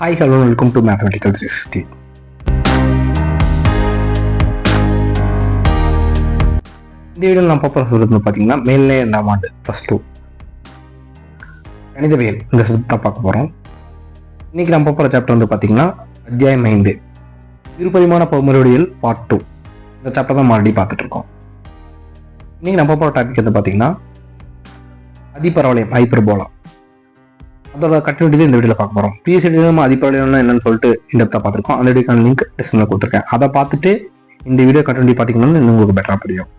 Hi hello welcome to mathematical three sixty இந்த வீடியோவில் நான் பார்ப்ப சொல்கிறது பார்த்தீங்கன்னா மேல்நிலை இரண்டாம் ஆண்டு ப்ளஸ் டூ கணிதவியல் இந்த சப்ஜெக்ட் தான் பார்க்க போகிறோம் இன்னைக்கு நம்ம பார்க்குற சாப்டர் வந்து பார்த்தீங்கன்னா அத்தியாயம் ஐந்து. இருபரிமாண பகுமுறையியல் பார்ட் டூ இந்த சாப்டர் தான் மறுபடியும் பார்த்துட்டு இருக்கோம். இன்னைக்கு நம்ம பார்க்குற டாபிக் வந்து பார்த்தீங்கன்னா அதிபரவளையம் ஹைப்பர்போலா அதோட கண்டினியூட்டி இந்த வீடியோவில் பார்க்க போகிறோம் பிஎஸ்சி நம்ம அதிபரவளையம்னா என்னன்னு சொல்லிட்டு இந்த பார்த்துருக்கோம். அந்த வீடியோக்கான லிங்க் டிஸ்கிரிப்ஷனில் கொடுத்துருக்கேன். அதை பார்த்துட்டு இந்த வீடியோ கண்டினியூட்டி பார்த்தீங்கன்னா இன்னும் உங்களுக்கு பெட்டராக புரியும்.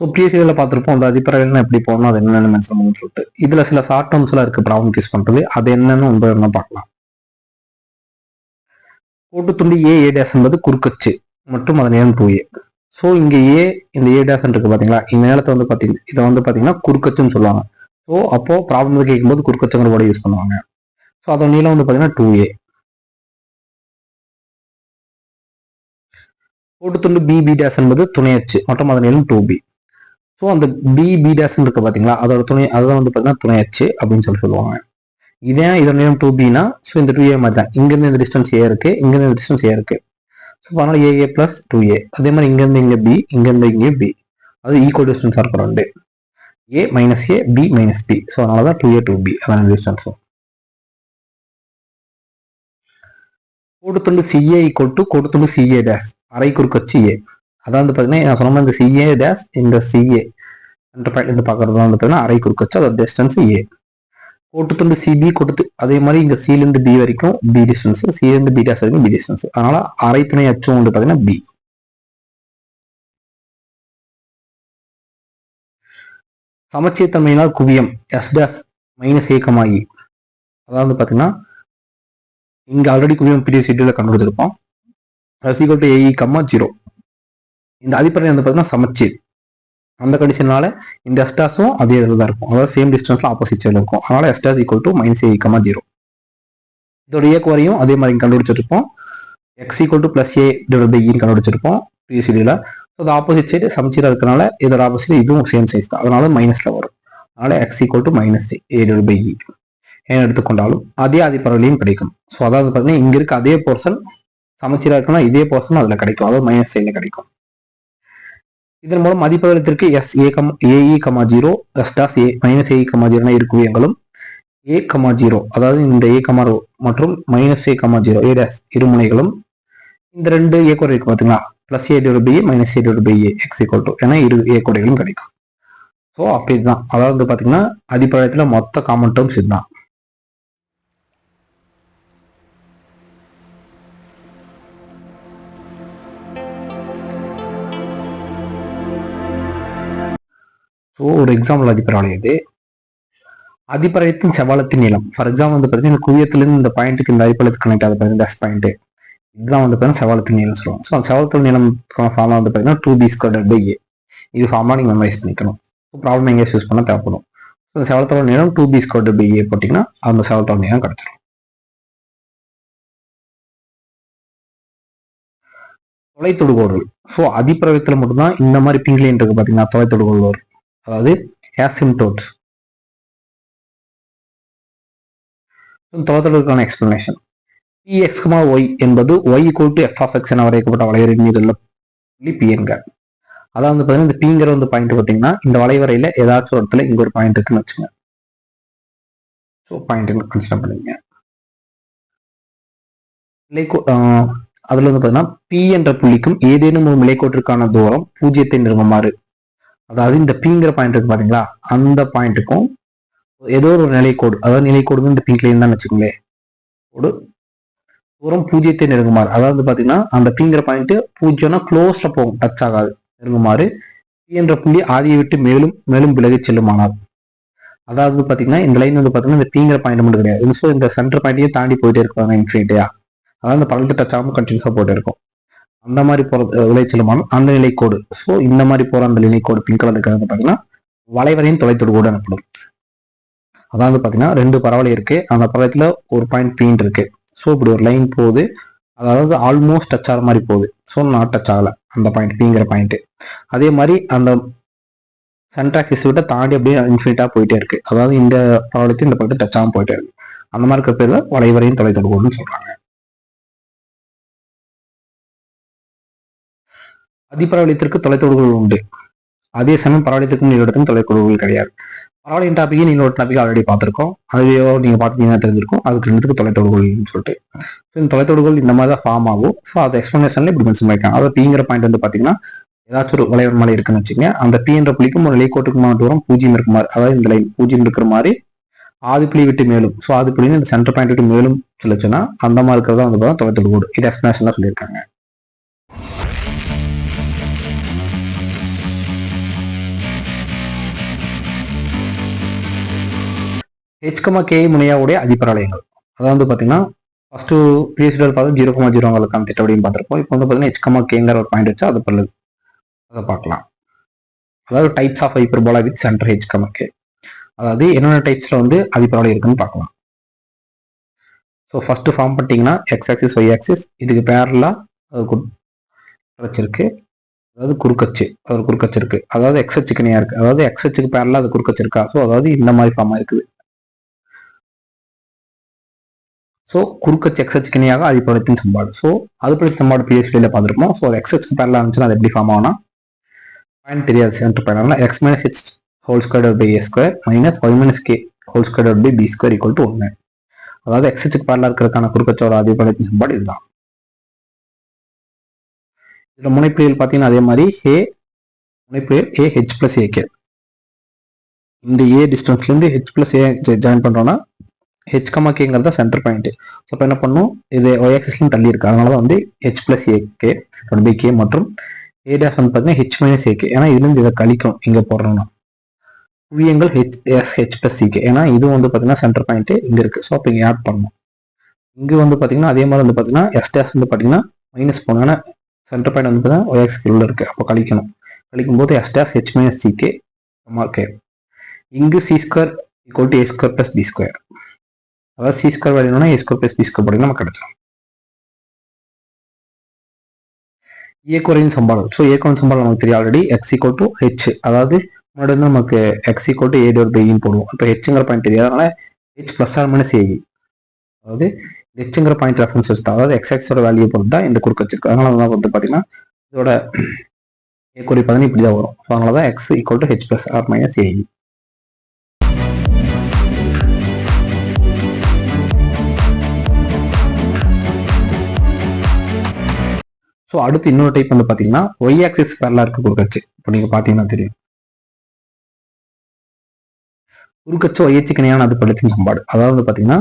ஸோ பிஎஸ்சியில் பார்த்துருப்போம். அந்த அதிபரவளையம் எப்படி போகணும் அது என்னென்ன மென்ஷன் பண்ணணும்னு சொல்லிட்டு. இதில் சில ஷார்ட் டேர்ம்ஸ்லாம் இருக்குது ப்ராப்ளம் கேஸ் பண்ணுறது அது என்னென்னு ஒன்பது என்ன பார்க்கலாம். கோட்டு கோட்டுத்துண்டு ஏ ஏ டேஸ் என்பது குறுக்கச்சு மற்றும் அதன் நேரம் டூ ஏ ஸோ இங்கே ஏ இந்த ஏ டேஷன் இருக்குது பார்த்தீங்களா இந்த நேரத்தை வந்து பார்த்தீங்கன்னா இதை வந்து பார்த்தீங்கன்னா குறுக்கச்சுன்னு சொல்லுவாங்க. ஸோ அப்போது ப்ராப்ளம் கேட்கும்போது குறுக்கச்சங்கிற வேர்டை யூஸ் பண்ணுவாங்க. ஸோ அதோட நீளம் வந்து பார்த்தீங்கன்னா டூ ஏ கோட்டுத்துண்டு பி பி டேஸ் என்பது துணையச்சு மற்றும் அதன் நீளம் டூ பி ஸோ அந்த பி பி டேஸ் இருக்குது பார்த்தீங்களா அதோட துணை அதுதான் வந்து பார்த்தீங்கன்னா துணையச்சு அப்படின்னு சொல்லி சொல்லுவாங்க. இதே இதோட நீளம் டூ பினா ஸோ இந்த டூ ஏ மாதிரி தான் இங்கேருந்து இந்த டிஸ்டன்ஸ் ஏ இருக்குது இங்கேருந்து இந்த டிஸ்டன்ஸ் ஏ இருக்குது அதனால ஏ ஏ பிளஸ் டூ ஏ அதே மாதிரி இங்கேருந்து இங்கே பி இங்கேருந்து இங்கே பி அது ஈக்குவல் டிஸ்டன்ஸாக இருக்கும் ரெண்டு. A minus A B minus B so அதனால தான் டூ ஏ டூ பி அதான் டிஸ்டன்ஸும் கோடுத்துண்டு சிஏ ஈக்குவல் டு கோடுத்துண்டு சிஏ டேஸ் அரை குறுக்கச்சு ஏ அதான் வந்து பார்த்தீங்கன்னா நான் சொன்ன மாதிரி இந்த சிஏ டேஸ் இந்த சிஏ இந்த பார்க்குறது பார்க்கறது வந்து பார்த்தீங்கன்னா அரை குறுக்கச்சு அதோட டிஸ்டன்ஸ் ஏ கோட்டுத்துண்டு சிபி கொடுத்து அதே மாதிரி இங்கே சிலேருந்து பி வரைக்கும் பி டிஸ்டன்ஸ் சிலேருந்து பி டேஸ் வரைக்கும் பி டிஸ்டன்ஸ் அதனால அரை துணை அச்சம் வந்து பார்த்தீங்கன்னா பி சமச்சீர்த்தன்மையினால் குவியம் எஸ் டேஸ் மைனஸ் ஏக்கமாகி அதாவது பார்த்தீங்கன்னா இங்கே ஆல்ரெடி குவியம் பெரிய சீட்டில் கண்டுபிடிச்சிருப்போம். ரசிகோட்டு ஏஇ கம்மா ஜீரோ இந்த அடிப்படையில் வந்து பார்த்தீங்கன்னா சமச்சீர். அந்த கண்டிஷனால இந்த எஸ்டாஸும் அதே இதில் தான் இருக்கும். அதாவது சேம் டிஸ்டன்ஸ்ல ஆப்போசிட் சைடில் இருக்கும். அதனால S dash equal to minus A comma zero இதோட ஏ வரையும் அதே மாதிரி கண்டுபிடிச்சிருப்போம். X equal to plus A divide by இன்னு கண்டுபிடிச்சிருப்போம். பிசிடியில் ஸோ அது ஆப்போசிட் சைடு சமச்சீராக இருக்கனால இதோட ஆப்போசிட் இதுவும் சேம் சைஸ் தான். அதனால மைனஸில் வரும். அதனால X equal to minus A divide by E ஏன் எடுத்துக்கொண்டாலும் அதே அதிபரவலையும் கிடைக்கும். ஸோ அதாவது பார்த்தீங்கன்னா இங்கே இருக்க அதே போர்ஷன் சமச்சீராக இருக்குன்னா இதே போர்ஷன் அதில் கிடைக்கும். அதாவது மைனஸ் சைடில் கிடைக்கும். இதன் மூலம் மதிப்பகத்திற்கு S A come AE comma zero S dash A minus AE comma zero இருக்குவியங்களும் A comma zero அதாவது இந்த ஏ கமா மற்றும் minus A comma zero A dash இருமுனைகளும் இந்த ரெண்டு ஏ கோடை இருக்கு பார்த்தீங்களா plus A divide by A minus A divide by A X equal to ஏன்னா இரு ஏ கோடைகளும் கிடைக்கும். ஸோ அப்படி தான் அதாவது பார்த்தீங்கன்னா அதிப்பழத்தில் மொத்த காமன் டேர்ம்ஸ் இதுதான். ஸோ ஒரு எக்ஸாம்பிள் அதிபராலயது இது. செவாலத்தின் நீளம். ஃபார் எக்ஸாம்பிள் வந்து பார்த்தீங்கன்னா குவியத்துலேருந்து இந்த பாயிண்ட்டுக்கு இந்த அடிப்படத்துக்கு கனெக்ட் ஆகுது பார்த்தீங்கன்னா டஸ் பாயிண்ட்டு இதுதான் வந்து பார்த்தீங்கன்னா செவாலத்தின் நீளம் சொல்லுவாங்க. ஸோ அந்த செவாலத்தின் நீளம் ஃபார்மாக வந்து பார்த்தீங்கன்னா two B square by A இது ஃபார்மாக நீங்கள் மெமரைஸ் பண்ணிக்கணும். ஸோ ப்ராப்ளம் எங்கேயாச்சும் யூஸ் பண்ணால் தேவைப்படும். ஸோ அந்த செவலத்தோட நீளம் two B square by A போட்டிங்கன்னா அந்த செவலத்தோட நீளம் கிடச்சிடும் தொலைத்தொடுகோடுகள். ஸோ அதிப்பிரவத்தில் மட்டும்தான் இந்த மாதிரி பிங்க்லேன் இருக்கு பார்த்தீங்கன்னா தொலைத்தொடுகோடு வரும் அதாவது ஆசிம்டோட் தொலைத்தொடர்புக்கான எக்ஸ்பிளனேஷன் பி எக்ஸ் ஒய் என்பது Y equal to F of X என வரையப்பட்ட வளைவரின் மீது உள்ள புள்ளி பிஎன்க அதான் அதாவது வந்து பார்த்தீங்கன்னா இந்த பிங்கிற வந்து பாயிண்ட் பார்த்தீங்கன்னா இந்த வளைவரையில ஏதாச்சும் ஒரு இடத்துல இங்க ஒரு பாயிண்ட் இருக்குன்னு வச்சுங்க. ஸோ பாயிண்ட் கன்சிடர் பண்ணுங்க. நிலைக்கோ அதுல வந்து பார்த்தீங்கன்னா பி என்ற புள்ளிக்கும் ஏதேனும் ஒரு நிலைக்கோட்டிற்கான தூரம் பூஜ்ஜியத்தை நிறுவமாறு அதாவது இந்த பிங்கிற பாயிண்ட் இருக்கு பாத்தீங்களா? அந்த பாயிண்ட்டுக்கும் ஏதோ ஒரு நிலைக்கோடு அதாவது நிலைக்கோடு இந்த பிங்க் லைன் தான் வச்சுக்கோங்களேன். கோடு தூரம் பூஜ்ஜியத்தை நெருங்குமாறு. அதாவது பாத்தீங்கன்னா அந்த பிங்கிற பாயிண்ட் பூஜ்ஜியம்னா க்ளோஸ்ல போகும் டச் ஆகாது நெருங்குமாறு. பி என்ற புள்ளி ஆதியை விட்டு மேலும் மேலும் விலகி செல்லுமானார் அதாவது பாத்தீங்கன்னா இந்த லைன் வந்து பாத்தீங்கன்னா இந்த பீங்கிற பாயிண்ட் மட்டும் கிடையாது. ஸோ இந்த சென்டர் பாயிண்டையும் தாண்டி போயிட்டே இருக்காங்க இன்ஃபினிட்டியா அதாவது இந்த பள்ளத்து டச் ஆகாம கண்டினியூஸா போயிட்டு இருக்கும். அந்த மாதிரி போகிற விளைச்சலுமான அந்த நிலைக்கோடு. ஸோ இந்த மாதிரி போகிற அந்த நிலைக்கோடு பிங்க் கலர் இருக்கிறது பார்த்தீங்கன்னா வளைவரையின் தொலைத்தொடுகோடு எனப்படும். அதாவது பார்த்தீங்கன்னா ரெண்டு பரவலை இருக்குது அந்த பரவலத்தில் ஒரு பாயிண்ட் பீன் இருக்குது ஸோ இப்படி ஒரு லைன் போகுது. அதாவது ஆல்மோஸ்ட் டச் ஆகிற மாதிரி போகுது. ஸோ நாட் டச் ஆகலை. அந்த பாயிண்ட் பீங்கிற பாயிண்ட்டு அதே மாதிரி அந்த சென்டர் விட்ட தாண்டி அப்படியே இன்ஃபினிட்டாக போயிட்டே இருக்கு. அதாவது இந்த பரவலத்தையும் இந்த பக்கத்தில் டச் ஆகாமல் போயிட்டே இருக்கு. அந்த மாதிரி இருக்கிற பேர் தான் வளைவரையும் தொலைத்தொடுகோடுன்னு சொல்கிறாங்க அதிபரவளையத்திற்கு தொலைத்தொடுகோல் உண்டு. அதே சமயம் பரவலியத்திற்கும் நீளோட்டத்துக்கும் தொலைத்தொடுகோல் கிடையாது. பரவலியின் டாப்பிக்கே ஒரு டாபிக் ஆல்ரெடி பார்த்துருக்கோம். அதுவே நீங்கள் பார்த்தீங்கன்னா தெரிஞ்சிருக்கும். அதுக்கு ரெண்டுத்துக்கு தொலைத்தொடுகோல்னு சொல்லிட்டு. ஸோ இந்த தொலைத்தொடுகோல் இந்த மாதிரி தான் ஃபார்ம் ஆகும். ஸோ அதை எக்ஸ்பிளனேஷன்ல இப்படி மென்ஷன் பண்ணியிருக்காங்க. அதாவது பிங்கிற பாயிண்ட் வந்து பார்த்தீங்கன்னா ஏதாச்சும் ஒரு வளைவர் மலை இருக்குன்னு வச்சுக்கோங்க. அந்த பி என்ற புள்ளிக்கும் ஒரு நிலைக்கோட்டுக்குமான தூரம் பூஜ்ஜியம் இருக்கு மாதிரி அதாவது இந்த லைன் பூஜ்ஜியம் இருக்கிற மாதிரி ஆதிப்புள்ளி விட்டு மேலும். ஸோ ஆதிப்புள்ளி இந்த சென்டர் பாயிண்ட் விட்டு மேலும் சொல்லிச்சுன்னா அந்த மாதிரி இருக்கிறதா வந்து பார்த்தா தொலைத்தொடுகோடு இது எக்ஸ்பிளனேஷன்ல சொல்லியிருக்காங்க. ஹெச்கமா கே முனையாவுடைய அதிபராலயங்கள். அதாவது வந்து பார்த்தீங்கன்னா ஃபர்ஸ்ட் பிஎஸ்டிஆர் பார்த்து ஜீரோ கமா ஜீரோங்களுக்கான திட்டம் அப்படின்னு பார்த்துருப்போம். இப்போ வந்து பார்த்தீங்கன்னா ஹெச்கமா கேங்கிற ஒரு பாயிண்ட் வச்சு அது பல்லு. அதை பார்க்கலாம். அதாவது types of hyperbola with centre H comma K அதாவது என்னென்ன டைப்ஸில் வந்து அதிபராலயம் இருக்குன்னு பார்க்கலாம். ஸோ ஃபர்ஸ்ட் ஃபார்ம் பண்ணிட்டீங்கன்னா எக்ஸ் ஆக்சிஸ் ஒய் ஆக்சிஸ் இதுக்கு பேரலாக அது வச்சிருக்கு. அதாவது குறுக்கச்சு. ஒரு குறுக்கச்சு இருக்கு. அதாவது எக்ஸச்சுக்கு நேயா இருக்கு. அதாவது எக்ஸச்சுக்கு பேரலாக அது குறுக்கச்சு இருக்கா? ஸோ அதாவது இந்த மாதிரி ஃபார்மாக இருக்குது. ஸோ குறுக்கு எக்ஸச்சுக்கு இணையாக அதிபலத்தின் சம்பாடு. ஸோ அதிபலத்தின் சம்பாடு பிஎஸ்டியில் பார்த்துருப்போம். ஸோ எக்ஸச்சுக்கு பேரலாக இருந்துச்சுன்னா அது எப்படி ஃபார்ம் ஆகும்னா பாயிண்ட் தெரியாது centre point X minus H whole square by A square minus Y minus K whole square by B square equal to ஒன்று அதாவது எக்ஸ்எச் பேரலாக இருக்கிறதுக்கான குறுக்கச்சோட அதிபலத்தின் சம்பாடு இதுதான். இதில் முனைப்பிரியல் பார்த்தீங்கன்னா அதே மாதிரி A முனைப்பிரியல் A H plus A K இந்த ஏ டிஸ்டன்ஸ்லேருந்து ஹெச் பிளஸ் ஏ ஜாயின் பண்ணுறோன்னா ஹெச் கமா கேங்கிறது சென்டர் பாயிண்ட் ஸோ இப்போ என்ன பண்ணும்? இது ஒய்ஆக்சிஸ்லையும் தள்ளி இருக்கு அதனால தான் வந்து H plus A K B K மற்றும் ஏ டேஸ் வந்து பார்த்தீங்கன்னா ஹெச் மைனஸ் ஏகே ஏன்னா இதுலேருந்து இதை கழிக்கும் இங்கே போடுறோம்னா குவியங்கள் H S H plus C K ஏன்னா இதுவும் வந்து பார்த்தீங்கன்னா சென்டர் பாயிண்ட் இங்கே இருக்குது ஸோ அப்போ இங்கே ஆட் பண்ணணும். இங்கே வந்து பார்த்தீங்கன்னா அதே மாதிரி வந்து பார்த்தீங்கன்னா எஸ் டேஸ் வந்து பார்த்தீங்கன்னா மைனஸ் போனோன்னா சென்டர் பாயிண்ட் வந்து பார்த்தீங்கன்னா ஒய்எக்ஸ் உள்ள இருக்குது அப்போ கழிக்கணும். கழிக்கும் போது S dash H minus C K K இங்கு C square equal to A square plus B square அதாவது C square வேல்யூனா A square plus B square போட்டிங்கன்னா நம்ம கிடைச்சிடும் ஏக்குறையின் சம்பாளம் ஸோ ஏக்குறையின் சம்பளம் நமக்கு தெரியும் already X equal to H அதாவது முன்னாடி வந்து நமக்கு எக்ஸ் ஈக்குவல் டு ஏ டோர் பைன்னு போடுவோம். இப்போ ஹெச்ங்கிற பாயிண்ட் தெரியாது. அதனால H plus R minus AE அதாவது ஹெச்ங்கிற பாயிண்ட் ரெஃபரன்ஸ் வச்சு அதாவது எக்ஸ் எக்ஸோட வேல்யூ பொறுத்து தான் இந்த குறுக்கு வச்சிருக்கு. அதனால தான் வந்து பார்த்தீங்கன்னா இதோட ஏக்குறை பார்த்தீங்கன்னா இப்படி தான் வரும். ஸோ அதனால தான் X equal to H plus R minus AE so அடுத்து இன்னொரு டைப் வந்து பார்த்தீங்கன்னா ஒய் ஆக்சிஸ் பேரலா இருக்க குறுக்கச்சு இப்போ நீங்கள் பார்த்தீங்கன்னா தெரியும். குறுக்கச்சு ஒய்யச்சுக்கு இணையான அது பள்ளத்தின் சம்பாடு. அதாவது வந்து பார்த்தீங்கன்னா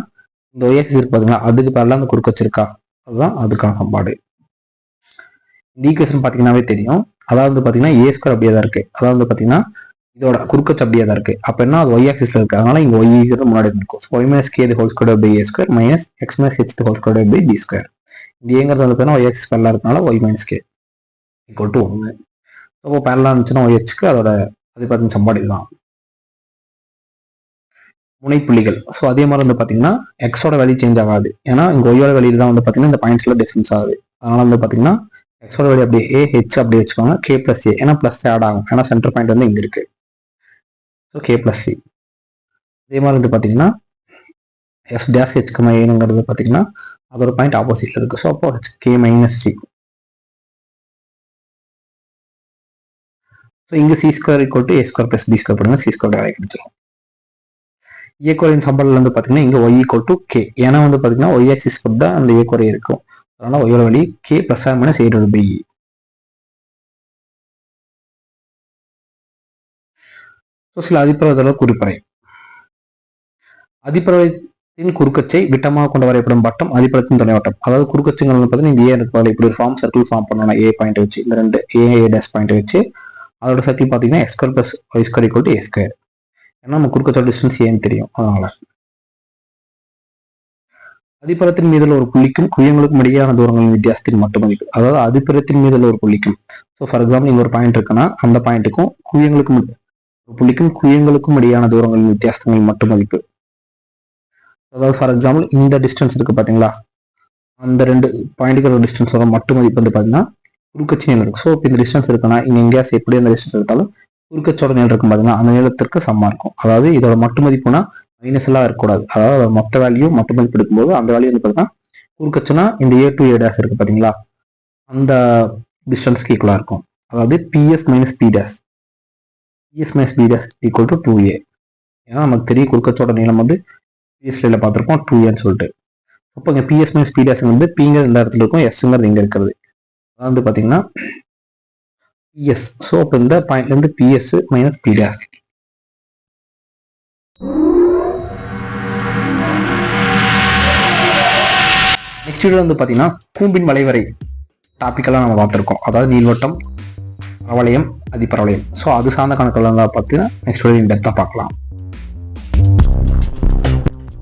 இந்த ஒய் ஆக்சிஸ் இருக்கு பார்த்தீங்கன்னா அதுக்கு பேரலா அந்த குறுக்கச்சு இருக்கா? அதுதான் அதுக்கான சம்பாடு. இந்த ஈக்குவேஷன் பார்த்தீங்கன்னாவே தெரியும். அதாவது வந்து பார்த்தீங்கன்னா ஏ ஸ்கொயர் அப்படியே தான் இருக்கு. அதாவது வந்து பார்த்தீங்கன்னா இதோட குறுக்கச்சு அப்படியே தான் இருக்கு. அப்போ என்ன அது ஒய் ஆக்சிஸ்ல இருக்கு? அதனால இங்கே ஒய் முன்னாடி இருக்கும் Y minus K whole square by A square minus X minus H whole square by B square ஏங்கிறது வந்து பார்த்தீங்கன்னா ஒய் எக்ஸ் பேரலாக இருக்கனால Y minus K equal to ஒன்று அப்போ பேரலாக இருந்துச்சுன்னா ஒய் எக்ஸ்க்கு அதோட அது பார்த்தீங்கன்னா சம்பாடி இதுதான். முனைப்புள்ளிகள். ஸோ அதே மாதிரி வந்து பார்த்தீங்கன்னா எக்ஸோட வேல்யூ சேஞ்ச் ஆகாது. ஏன்னா இங்கே ஒய்யோட வெளியில் தான் வந்து பார்த்தீங்கன்னா இந்த பாயிண்ட்ஸில் டிஃபரன்ஸ் ஆகுது. அதனால வந்து பார்த்தீங்கன்னா எக்ஸோட வேல்யூ அப்படியே ஏ ஹெச் அப்படி வச்சுக்கோங்க. கே பிளஸ் ஏ ஏன்னா பிளஸ் ஆட் ஆகும். ஏன்னா சென்டர் பாயிண்ட் வந்து இங்கே இருக்குது ஸோ கே பிளஸ் சி அதே மாதிரி வந்து பார்த்தீங்கன்னா எஸ் டேஸ் ஹெச்க்கு ஏனுங்கிறது பார்த்தீங்கன்னா அதோட பாயிண்ட் ஆப்போசிட்டில் இருக்குது ஸோ அப்போ H K minus C so இங்கே C square equal to A square plus B square பண்ணுங்க சி ஸ்கொயர் வேலை கிடைச்சிடும் ஏக்குவரின் சம்பளம் வந்து பார்த்தீங்கன்னா இங்கே ஒய் ஈக்குவல் டு கே ஏன்னா வந்து பார்த்தீங்கன்னா ஒய் ஆக்சிஸ் பொறுத்து தான் அந்த ஏக்குறை இருக்கும். அதனால் ஒய்யோட வழி K plus R minus A by so சில அதிபரதோட குறிப்பறை குறுக்கச்சை விட்டமாக கொண்டு வரையப்படும் வட்டம் அதிபரத்தின் துணை வட்டம் அதாவது குறுக்கச்சுங்கள் பார்த்தீங்கன்னா இந்த ஏ இப்படி ஒரு ஃபார்ம் சர்க்கிள் ஃபார்ம் பண்ணணும் ஏ பாயிண்ட் வச்சு இந்த ரெண்டு ஏ ஏ டேஸ் பாயிண்ட் வச்சு அதோட சர்க்கிள் பார்த்தீங்கன்னா X plus Y square equal to A square ஏன்னா நம்ம குறுக்கச்சோட டிஸ்டன்ஸ் ஏன்னு தெரியும். அதனால. அதிபரத்தின் மீதுள்ள ஒரு புள்ளிக்கும் குவியங்களுக்கும் இடையான தூரங்களின் வித்தியாசத்தின் மட்டு மதிப்பு. அதாவது அதிபரத்தின் மீதுள்ள ஒரு புள்ளிக்கும். ஸோ ஃபார் எக்ஸாம்பிள் இங்கே ஒரு பாயிண்ட் இருக்குன்னா அந்த பாயிண்ட்டுக்கும் குவியங்களுக்கும் ஒரு புள்ளிக்கும் குவியங்களுக்கும் இடையான தூரங்களின் வித்தியாசங்களின் மட்டு மதிப்பு. அதாவது ஃபார் எக்ஸாம்பிள் இந்த டிஸ்டன்ஸ் இருக்குது பார்த்தீங்களா அந்த ரெண்டு பாயிண்ட்டுக்கு டிஸ்டன்ஸ் வரும். மட்டு மதிப்பு வந்து பாத்தீங்கன்னா குறுக்கச்சின்னு இருக்கும் ஸோ இப்போ இந்த டிஸ்டன்ஸ் இருக்குன்னா இங்கே எங்கேயாச்சும் எப்படி அந்த டிஸ்டன்ஸ் எடுத்தாலும் குறுக்கச்சோட நீளம் இருக்கும் பார்த்தீங்கன்னா அந்த நீளத்திற்கு சமமாக இருக்கும். அதாவது இதோட மட்டு மதிப்புனா மைனஸ் எல்லாம் இருக்கக்கூடாது. அதாவது மொத்த வேல்யூ மட்டு மதிப்பு எடுக்கும்போது அந்த வேல்யூ வந்து பார்த்தீங்கன்னா குறுக்கச்சுனா இந்த ஏ டு ஏ டேஸ் இருக்கு பார்த்தீங்களா அந்த டிஸ்டன்ஸ்க்கு ஈக்குவலாக இருக்கும். அதாவது PS minus P dash PS minus P dash equal to two A ஏன்னா நமக்கு தெரிய குறுக்கச்சோட நீளம் வந்து பிஎஸ்டியில் பார்த்துருக்கோம் டூ ஏன்னு சொல்லிட்டு. அப்போ இங்கே பிஎஸ் மைனஸ் பி வந்து பிங்கிறது இந்த இடத்துல இருக்கும் எஸ்ங்கிறது இங்கே இருக்கிறது. அதாவது வந்து பார்த்தீங்கன்னா பிஎஸ் ஸோ அப்போ இந்த பாயிண்ட்லேருந்து PS minus P next video வந்து பார்த்தீங்கன்னா கூம்பின் வளைவரை டாப்பிக்கெல்லாம் நம்ம பார்த்துருக்கோம். அதாவது நீள்வட்டம் பரவளையம் அதிபரவளையம். ஸோ அது சார்ந்த கணக்கெல்லாம் பார்த்தீங்கன்னா நெக்ஸ்ட் வீடியோ டெப்த்தாக பார்க்கலாம்.